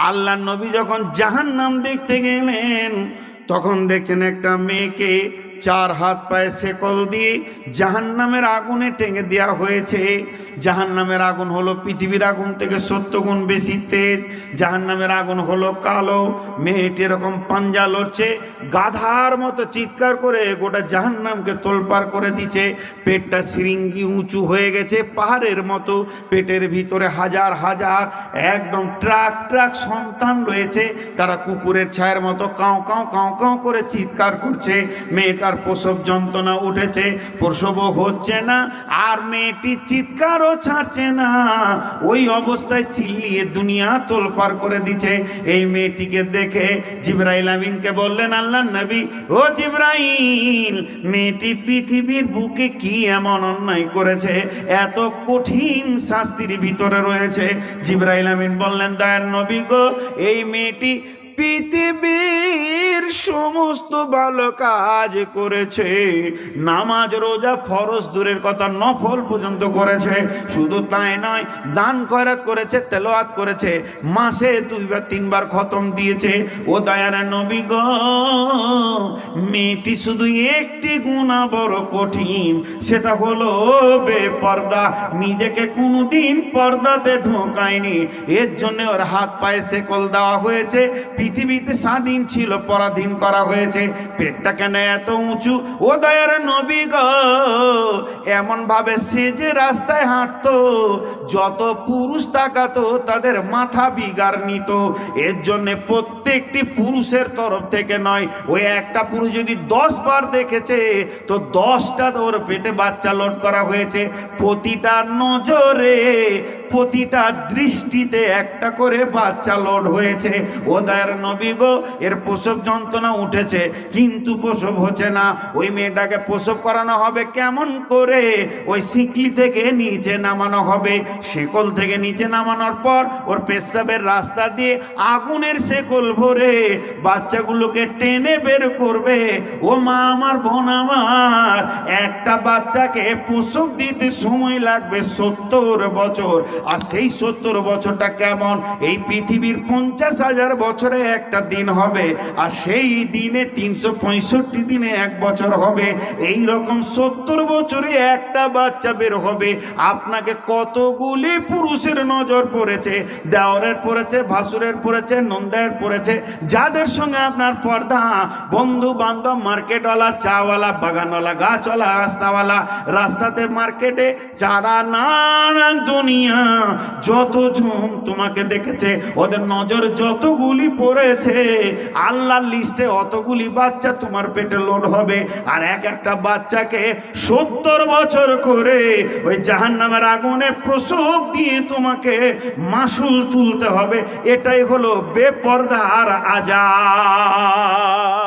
আল্লাহ নবী যখন জাহান নাম দেখতে গেলেন তখন দেখছেন একটা মেয়েকে চার হাত পায়ে শেকল দিয়ে জাহান নামের আগুনে টেঙে দেওয়া হয়েছে। জাহান নামের আগুন হলো পৃথিবীর আগুন থেকে সত্য গুণ বেশি তেজ। জাহান নামের আগুন হলো কালো মেয়েটি এরকম পাঞ্জা লড়ছে, গাধার মতো চিৎকার করে গোটা জাহান নামকে তোলপার করে দিচ্ছে। পেটটা সিরিঙ্গি উঁচু হয়ে গেছে, পাহাড়ের মতো। পেটের ভিতরে হাজার হাজার একদম ট্রাক ট্রাক সন্তান রয়েছে। তারা কুকুরের ছায়ের মতো কাও কাও কাও কাও করে চিৎকার করছে। মেয়েটার প্রসব যন্ত্রণা উঠেছে প্রসবও হচ্ছে না, আর মেয়েটি চিৎকারও ছাড়ছে না। ওই অবস্থায় চিল্লিয়ে দুনিয়া তোলপার করে দিচ্ছে। এই মেয়েটিকে দেখে জিব্রাইল আমিনকে বললেন আল্লাহ নবী, ও জিব্রাইল, মেয়েটি পৃথিবীর বুকে কি এমন অন্যায় করেছে? এত কঠিন শাস্তির ভিতরে রয়েছে। জিব্রাইল আমিন বললেন, দয়ার নবী গো, এই মেয়েটি পৃথিবীর সমস্ত ভালো কাজ করেছে। নামাজ, রোজা, ফরজ দূরের কথা নফল পর্যন্ত করেছে। শুধু তাই নয়, দান খয়রাত করেছে তেলোয়াত করেছে। মাসে দুইবার তিনবার খতম দিয়েছে। ও দায়ারা নবী গো, মেয়েটি শুধু একটি গুণা বড় কঠিন। সেটা হলো বেপর্দা। নিজেকে কোনোদিন পর্দাতে ঢোকায়নি। এর জন্য ওর হাত পায়ে সেকল দেওয়া হয়েছে। পৃথিবীতে স্বাধীন ছিল, পরাধীন করা হয়েছে। পেটটা কেন এত উঁচু? ও দয়ার নবী গো এমন ভাবে সে যে রাস্তায় হাঁটতো, যত পুরুষ তাকাতো, তাদের মাথা বিগার নিত। এর জন্য প্রত্যেকটি পুরুষের তরফ থেকে নয় ওই একটা পুরুষ যদি দশ বার দেখেছে, তো দশটা ওর পেটে বাচ্চা লোড করা হয়েছে। প্রতিটা নজরে, প্রতিটা দৃষ্টিতে একটা করে বাচ্চা লোড হয়েছে। ও দয়ার নবী গো, এর প্রসব যন্ত্রণা উঠেছে কিন্তু প্রসব হচ্ছে না। ওই মেয়েটাকে প্রসব করানো হবে কেমন করে? ওই সিকলি থেকে নিচে নামানো হবে। শেকল থেকে নিচে নামানোর পর ওর পেশাবের রাস্তা দিয়ে আগুনের শেকল ভরে বাচ্চাগুলোকে টেনে বের করবে। ও মা, আমার বোন আমার, একটা বাচ্চাকে প্রসব দিতে সময় লাগবে সত্তর বছর। আর সেই সত্তর বছরটা কেমন? এই পৃথিবীর পঞ্চাশ হাজার বছরে একটা দিন হবে। আর সেই দিনে তিনশো পঁয়ষট্টি দিনে এক বছর হবে। এই রকম সত্তর বছরে একটা বাচ্চা বের হবে। আপনাকে কতগুলি পুরুষের নজর পড়েছে? দেওরের পড়েছে, ভাসুরের পড়েছে নন্দায়ের পড়েছে। যাদের সঙ্গে আপনার পর্দা বন্ধু বান্ধব মার্কেটওয়ালা, চাওয়ালা, বাগানওয়ালা, গাছওয়ালা, রাস্তাওয়ালা, রাস্তাতে মার্কেটে যারা নানান দুনিয়া যতজন তোমাকে দেখেছে, ওদের নজর যতগুলি পড়েছে আল্লাহ লিস্টে অতগুলি বাচ্চা তোমার পেটে লোড হবে? আর এক একটা বাচ্চাকে সত্তর বছর করে ওই জাহান নামের আগুনে প্রসব দিয়ে তোমাকে মাসুল তুলতে হবে। এটাই হলো বেপর্দার আজাদ